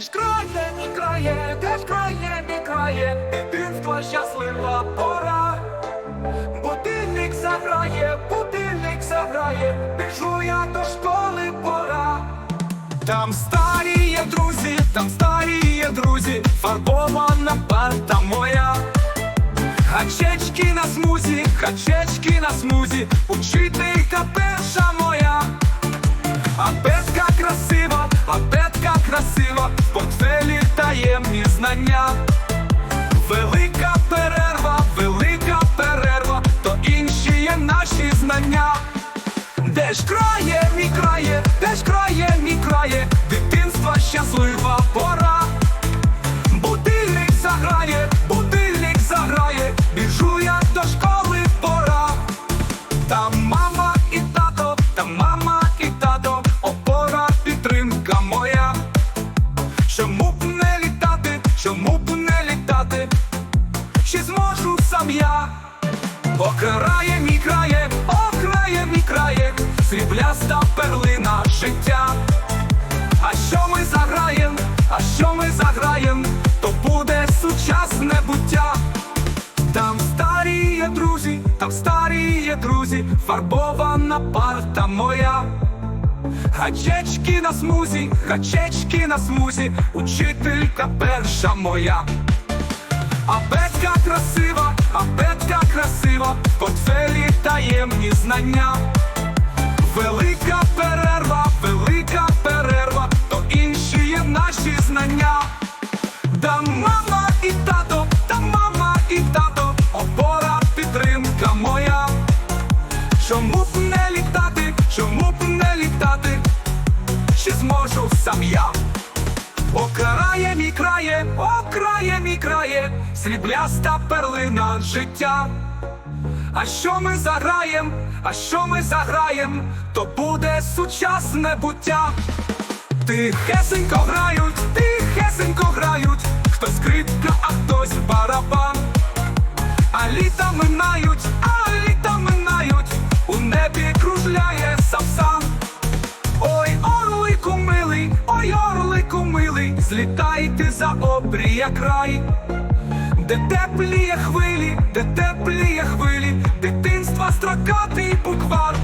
Де ж крає, крає, де ж крає, мій крає, дитинство щаслива пора. Будильник заграє, будильник заграє, біжу я до школи пора. Там старі є друзі, там старі є друзі, фарбована парта моя. Гачечки на смузі, гачечки на смузі, учителька перша моя. Абетка красива, апетка красива, в портфелі таємні знання. Велика перерва, велика перерва, то інші є наші знання. Де ж крає, зможу сам я? Окрає мій крає, окрає мій крає, срібляста перлина життя. А що ми заграєм, а що ми заграєм, то буде сучасне буття. Там старі є друзі, там старі є друзі, фарбована парта моя. Гачечки на смузі, гачечки на смузі, учителька перша моя. Абетка красива, абетка красива, портфелі таємні знання. Велика перерва, велика перерва, то інші є наші знання. Да мама і тато, та мама і тато, опора підтримка моя. Чому б не літати, чому б не літати, чи зможу сам я? Окрає мій крає, окрає мій крає, срібляста перлина життя. А що ми заграєм, а що ми заграєм, то буде сучасне буття. Тихесенько грають, тихесенько злітайте за обрія край, де тепліє хвилі, де тепліє хвилі, дитинства строкатий буквар.